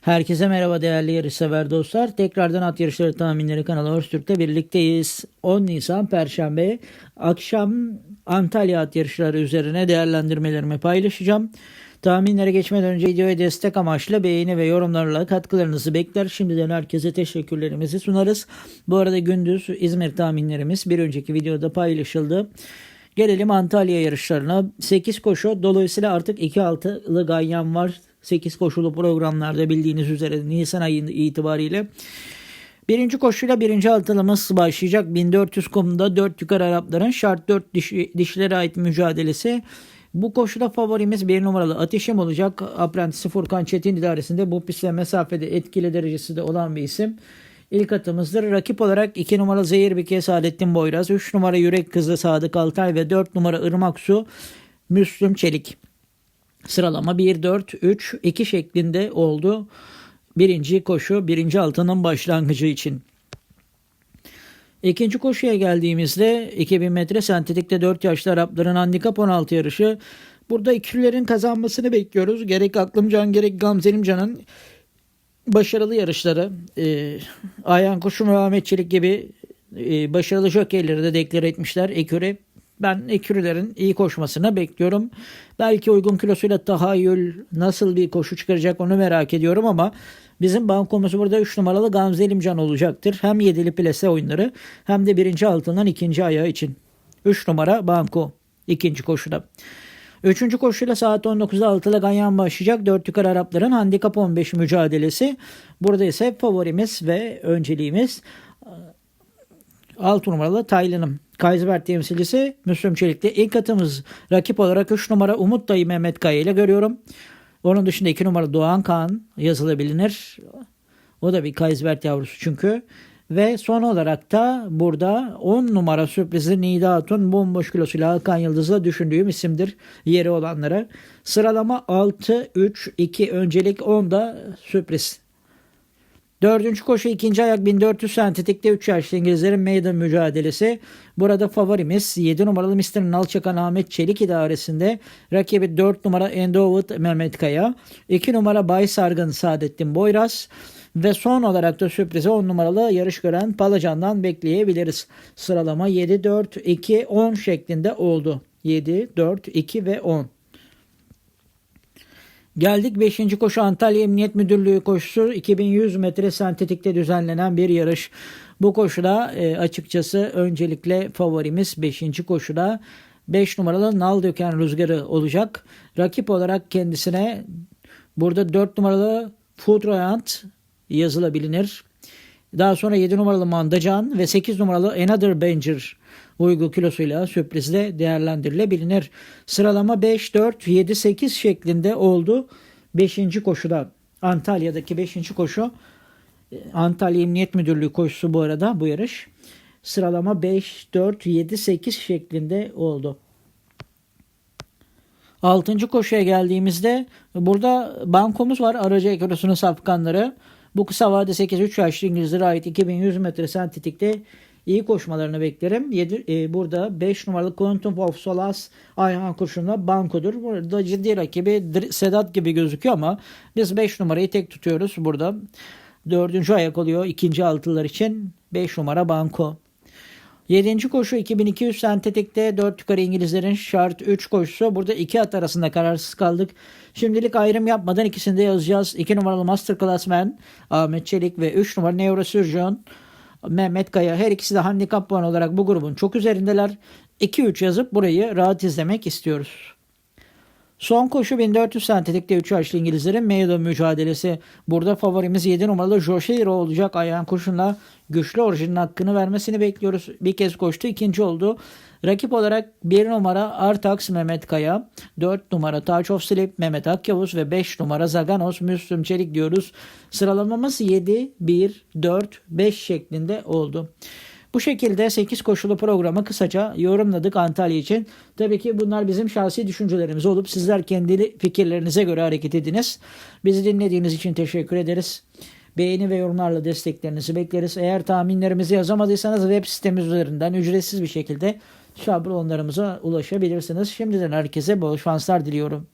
Herkese merhaba değerli yarışsever dostlar. Tekrardan at yarışları tahminleri kanalı Öztürk'te birlikteyiz. 10 Nisan Perşembe akşam Antalya at yarışları üzerine değerlendirmelerimi paylaşacağım. Tahminlere geçmeden önce videoya destek amaçlı beğeni ve yorumlarla katkılarınızı bekler. Şimdiden herkese teşekkürlerimizi sunarız. Bu arada gündüz İzmir tahminlerimiz bir önceki videoda paylaşıldı. Gelelim Antalya yarışlarına. 8 koşu dolayısıyla artık 2 altılı ganyan var. 8 koşulu programlarda bildiğiniz üzere Nisan ayı itibariyle. Birinci koşuyla birinci altılımız başlayacak. 1400 kumda 4 yukarı Arapların şart 4 dişi, dişlere ait mücadelesi. Bu koşuda favorimiz bir numaralı Ateşim olacak. Aprentisi Furkan Çetin idaresinde bu pistte mesafede etkili derecesi de olan bir isim. İlk atımızdır. Rakip olarak 2 numara Zehir Bike Saadettin Boyraz, 3 numara Yürek Kızı Sadık Altay ve 4 numara Irmak Su Müslüm Çelik. Sıralama 1, 4, 3, 2 şeklinde oldu. Birinci koşu, birinci altının başlangıcı için. İkinci koşuya geldiğimizde 2000 metre sentetikte 4 yaşlı Arapların handikap 16 yarışı. Burada ikililerin kazanmasını bekliyoruz. Gerek Aklımcan gerek Gamzelimcan'ın başarılı yarışları. E, Ayhan Kuşun ve Çelik gibi e, başarılı jokeyleri de deklar etmişler Eküre. Ben ekürülerin iyi koşmasını bekliyorum. Belki uygun kilosuyla tahayyül nasıl bir koşu çıkaracak onu merak ediyorum ama bizim bankomuz burada 3 numaralı Gamze Elimcan olacaktır. Hem yedili plase oyunları hem de birinci altından ikinci ayağı için. 3 numara banko ikinci koşuda. Üçüncü koşuyla saat 19'da altıda ganyan başlayacak. Dört yukarı Arapların handikap 15 mücadelesi. Burada ise favorimiz ve önceliğimiz 6 numaralı Taylan'ım. Kaysbert temsilcisi Müslüm Çelik'te. İlk atımız rakip olarak 3 numara Umut Dayı Mehmet Kaya ile görüyorum. Onun dışında 2 numara Doğan Kaan yazılabilir. O da bir Kaysbert yavrusu çünkü. Ve son olarak da burada 10 numara sürprizi Nida Hatun bomboş kilosuyla Hakan Yıldız'la düşündüğüm isimdir yeri olanlara. Sıralama 6, 3, 2 öncelik 10 da sürpriz. Dördüncü koşu ikinci ayak 1400 sentetikte 3 yaşlı İngilizlerin meydan mücadelesi. Burada favorimiz 7 numaralı Mr. Nalçakan Ahmet Çelik idaresinde. Rakibi 4 numara Endowut Mehmet Kaya. 2 numara Bay Sargın Saadettin Boyraz. Ve son olarak da sürprize 10 numaralı yarış gören Palacan'dan bekleyebiliriz. Sıralama 7, 4, 2, 10 şeklinde oldu. 7, 4, 2 ve 10. Geldik 5. koşu Antalya Emniyet Müdürlüğü koşusu 2100 metre sentetikte düzenlenen bir yarış. Bu koşuda e, açıkçası öncelikle favorimiz 5. koşuda 5 numaralı Nal Döken Rüzgarı olacak. Rakip olarak kendisine burada 4 numaralı Food Royant yazılabilir. Daha sonra 7 numaralı Mandacan ve 8 numaralı Another Banger uygu kilosuyla sürprizle değerlendirilebilir. Sıralama 5, 4, 7, 8 şeklinde oldu. 5. koşuda Antalya'daki 5. koşu Antalya Emniyet Müdürlüğü koşusu bu arada bu yarış. Sıralama 5, 4, 7, 8 şeklinde oldu. Altıncı koşuya geldiğimizde burada bankomuz var. Aracı ekolosunun safkanları. Bu kısa vade 8-3 yaşlı İngilizlere ait 2100 metre sentetikte iyi koşmalarını beklerim. 7, e, burada 5 numaralı Quantum of Solace Ayhan Kurşun'la bankodur. Burada ciddi rakibi Sedat gibi gözüküyor ama biz 5 numarayı tek tutuyoruz burada. Dördüncü ayak oluyor ikinci altılar için 5 numara banko. 7. koşu 2200 sentetikte 4 yukarı İngilizlerin şart 3 koşusu. Burada 2 at arasında kararsız kaldık. Şimdilik ayrım yapmadan ikisini de yazacağız. 2 numaralı Masterclassman Ahmet Çelik ve 3 numaralı Neurosurgeon Mehmet Kaya. Her ikisi de handikap puan olarak bu grubun çok üzerindeler. 2-3 yazıp burayı rahat izlemek istiyoruz. Son koşu 1400 sentetikte 3 yaşlı İngilizlerin meydan mücadelesi. Burada favorimiz 7 numaralı Joshiro olacak. Ayağın kurşunla güçlü orijinin hakkını vermesini bekliyoruz. Bir kez koştu ikinci oldu. Rakip olarak 1 numara Artax Mehmet Kaya, 4 numara Touch of Sleep Mehmet Akyavuz ve 5 numara Zaganos Müslüm Çelik diyoruz. Sıralamamız 7, 1, 4, 5 şeklinde oldu. Bu şekilde 8 koşulu programı kısaca yorumladık Antalya için. Tabii ki bunlar bizim şahsi düşüncelerimiz olup sizler kendi fikirlerinize göre hareket ediniz. Bizi dinlediğiniz için teşekkür ederiz. Beğeni ve yorumlarla desteklerinizi bekleriz. Eğer tahminlerimizi yazamadıysanız web sitemiz üzerinden ücretsiz bir şekilde şablonlarımıza ulaşabilirsiniz. Şimdiden herkese bol şanslar diliyorum.